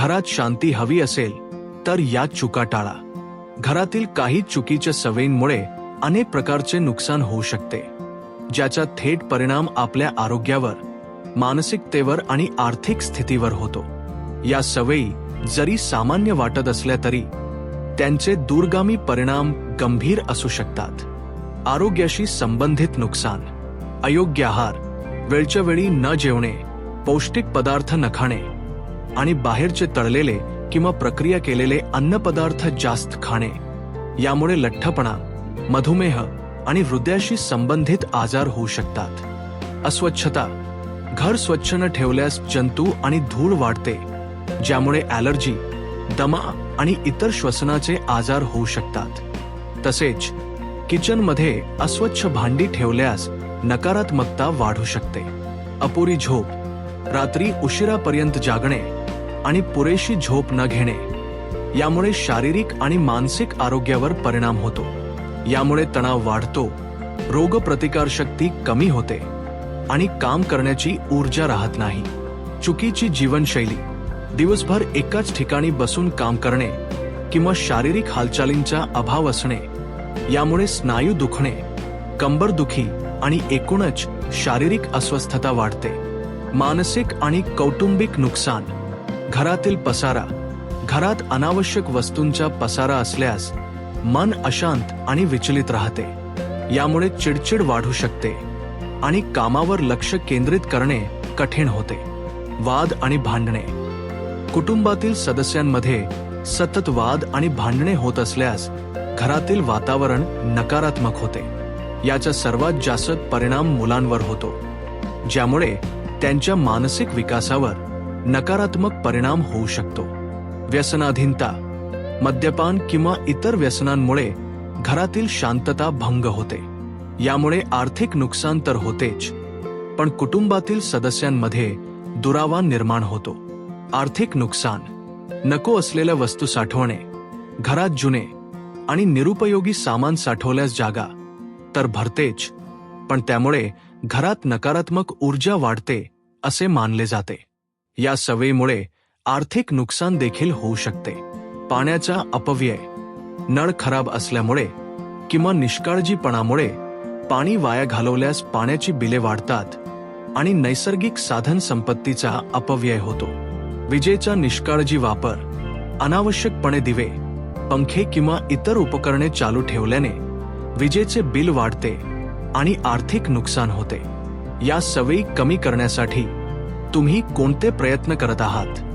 घरात शांती हवी असेल तर या चुका टाळा. घरातील काही चुकीच्या सवयींमुळे अनेक प्रकारचे नुकसान होऊ शकते ज्याचा थेट परिणाम आपल्या आरोग्यावर मानसिकतेवर आणि आर्थिक स्थितीवर होतो. या सवयी जरी सामान्य वाटत असल्या तरी त्यांचे दूरगामी परिणाम गंभीर असू शकतात. आरोग्याशी संबंधित नुकसान अयोग्य आहार वेळच्या वेळी न जेवणे पौष्टिक पदार्थ न खाणे आणि बाहेरचे तळलेले किंवा प्रक्रिया केलेले अन्नपदार्थ जास्त खाणे. यामुळे लठ्ठपणा मधुमेह आणि हृदयाशी संबंधित आजार होऊ शकतात. अस्वच्छता घर स्वच्छ न ठेवल्यास जंतू आणि धूळ वाढते ज्यामुळे ॲलर्जी दमा आणि इतर श्वसनाचे आजार होऊ शकतात. तसेच किचनमध्ये अस्वच्छ भांडी ठेवल्यास नकारात्मकता वाढू शकते. अपुरी झोप रात्री उशिरापर्यंत जागणे आणि पुरेशी झोप न घेणे. यामुळे शारीरिक आणि मानसिक आरोग्यावर परिणाम होतो. यामुळे तणाव वाढतो रोगप्रतिकारशक्ती कमी होते आणि काम करण्याची ऊर्जा राहत नाही. चुकीची जीवनशैली दिवसभर एकाच ठिकाणी बसून काम करणे किंवा शारीरिक हालचालींचा अभाव असणे यामुळे स्नायू दुखणे कंबरदुखी आणि एकूणच शारीरिक अस्वस्थता वाढते. मानसिक आणि कौटुंबिक नुकसान घरातील पसारा घरात अनावश्यक वस्तूंचा पसारा असल्यास मन अशांत आणि विचलित राहते. यामुळे चिडचिड वाढू शकते आणि कामावर लक्ष केंद्रित करणे कठीण होते. वाद आणि भांडणे. कुटुंबातील सदस्यांमध्ये सतत वाद आणि भांडणे होत असल्यास घरातील वातावरण नकारात्मक होते. याचा सर्वात जास्त परिणाम मुलांवर होतो ज्यामुळे त्यांच्या मानसिक विकासावर नकारात्मक परिणाम होऊ शकतो. व्यसनाधीनता मद्यपान किंवा इतर व्यसनांमुळे घरातील शांतता भंग होते. यामुळे आर्थिक नुकसान तर होतेच पण कुटुंबातील सदस्यांमध्ये दुरावा निर्माण होतो. आर्थिक नुकसान नको असलेल्या वस्तू साठवणे घरात जुने आणि निरुपयोगी सामान साठवल्यास जागा तर भरतेच पण त्यामुळे घरात नकारात्मक ऊर्जा वाढते असे मानले जाते. या सवयीमुळे आर्थिक नुकसान देखील होऊ शकते. पाण्याचा अपव्यय नळ खराब असल्यामुळे किंवा निष्काळजीपणामुळे पाणी वाया घालवल्यास पाण्याची बिले वाढतात आणि नैसर्गिक साधन संपत्तीचा अपव्यय होतो. विजेचा निष्काळजी वापर अनावश्यकपणे दिवे पंखे किंवा इतर उपकरणे चालू ठेवल्याने विजेचे बिल वाढते आणि आर्थिक नुकसान होते. या सवयी कमी करण्यासाठी तुम्ही कोणते प्रयत्न करत आहात?